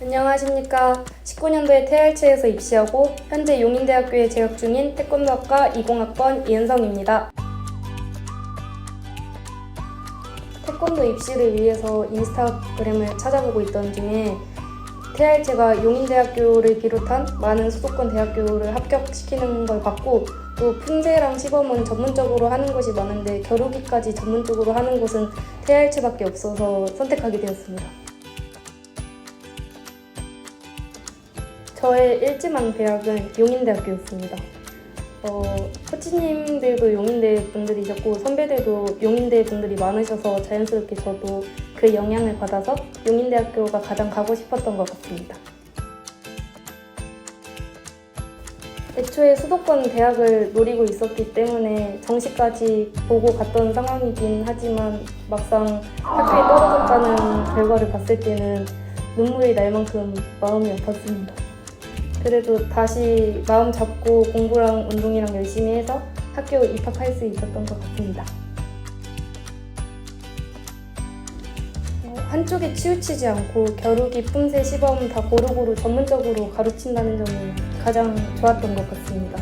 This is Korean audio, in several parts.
안녕하십니까. 19년도에 태알체에서 입시하고 현재 용인대학교에 재학 중인 태권도학과 20학번 이은성입니다. 태권도 입시를 위해서 인스타그램을 찾아보고 있던 중에 태알체가 용인대학교를 비롯한 많은 수도권 대학교를 합격시키는 걸 봤고 또 품새랑 시범은 전문적으로 하는 곳이 많은데 겨루기까지 전문적으로 하는 곳은 태알체밖에 없어서 선택하게 되었습니다. 저의 일지망 대학은 용인대학교였습니다. 어, 코치님들도 용인대 분들이셨고 선배들도 용인대 분들이 많으셔서 자연스럽게 저도 그 영향을 받아서 용인대학교가 가장 가고 싶었던 것 같습니다. 애초에 수도권 대학을 노리고 있었기 때문에 정시까지 보고 갔던 상황이긴 하지만 막상 학교에 떨어졌다는 결과를 봤을 때는 눈물이 날 만큼 마음이 아팠습니다. 그래도 다시 마음 잡고 공부랑 운동이랑 열심히 해서 학교 입학할 수 있었던 것 같습니다. 어, 한쪽에 치우치지 않고 겨루기, 품새, 시범 다 고루고루 전문적으로 가르친다는 점이 가장 좋았던 것 같습니다.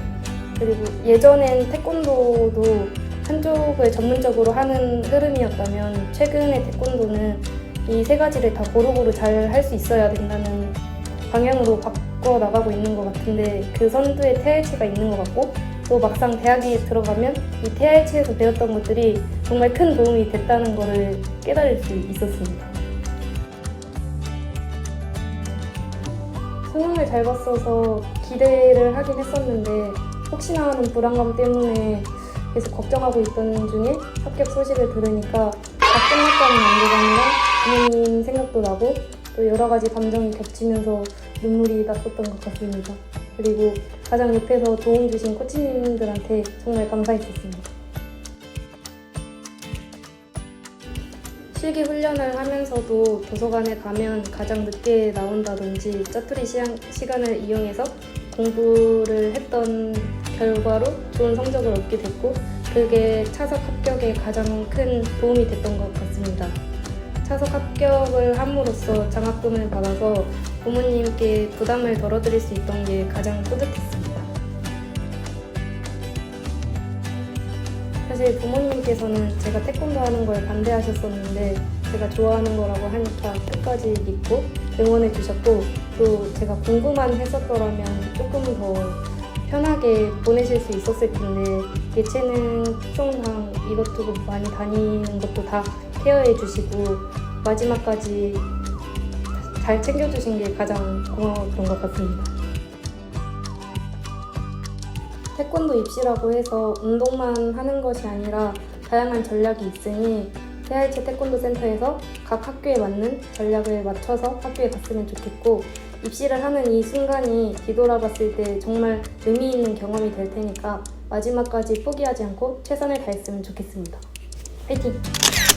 그리고 예전엔 태권도도 한쪽을 전문적으로 하는 흐름이었다면 최근의 태권도는 이 세 가지를 다 고루고루 잘 할 수 있어야 된다는 방향으로 바 꿔 나가고 있는 것 같은데 그 선두에 태알치가 있는 것 같고 또 막상 대학에 들어가면 이 태알치에서 배웠던 것들이 정말 큰 도움이 됐다는 것을 깨달을 수 있었습니다. 수능을 잘 봤어서 기대를 하긴 했었는데 혹시나 하는 불안감 때문에 계속 걱정하고 있던 중에 합격 소식을 들으니까 다 끝났다는 안도감이랑 부모님 생각도 나고 또 여러 가지 감정이 겹치면서 눈물이 났었던 것 같습니다. 그리고 가장 옆에서 도움 주신 코치님들한테 정말 감사했었습니다. 실기 훈련을 하면서도 도서관에 가면 가장 늦게 나온다든지 짜투리 시간, 시간을 이용해서 공부를 했던 결과로 좋은 성적을 얻게 됐고 그게 차석 합격에 가장 큰 도움이 됐던 것 같습니다. 차석 합격을 함으로써 장학금을 받아서 부모님께 부담을 덜어드릴 수 있던 게 가장 뿌듯했습니다. 사실 부모님께서는 제가 태권도 하는 걸 반대하셨었는데 제가 좋아하는 거라고 하니까 끝까지 믿고 응원해 주셨고 또 제가 공부만 했었더라면 조금 더 편하게 보내실 수 있었을 텐데 예체능 특성상 이것저것 많이 다니는 것도 다 케어해 주시고 마지막까지 잘 챙겨주신 게 가장 고마웠던 것 같습니다. 태권도 입시라고 해서 운동만 하는 것이 아니라 다양한 전략이 있으니 태알체 태권도 센터에서 각 학교에 맞는 전략을 맞춰서 학교에 갔으면 좋겠고 입시를 하는 이 순간이 뒤돌아봤을 때 정말 의미 있는 경험이 될 테니까 마지막까지 포기하지 않고 최선을 다했으면 좋겠습니다. 화이팅!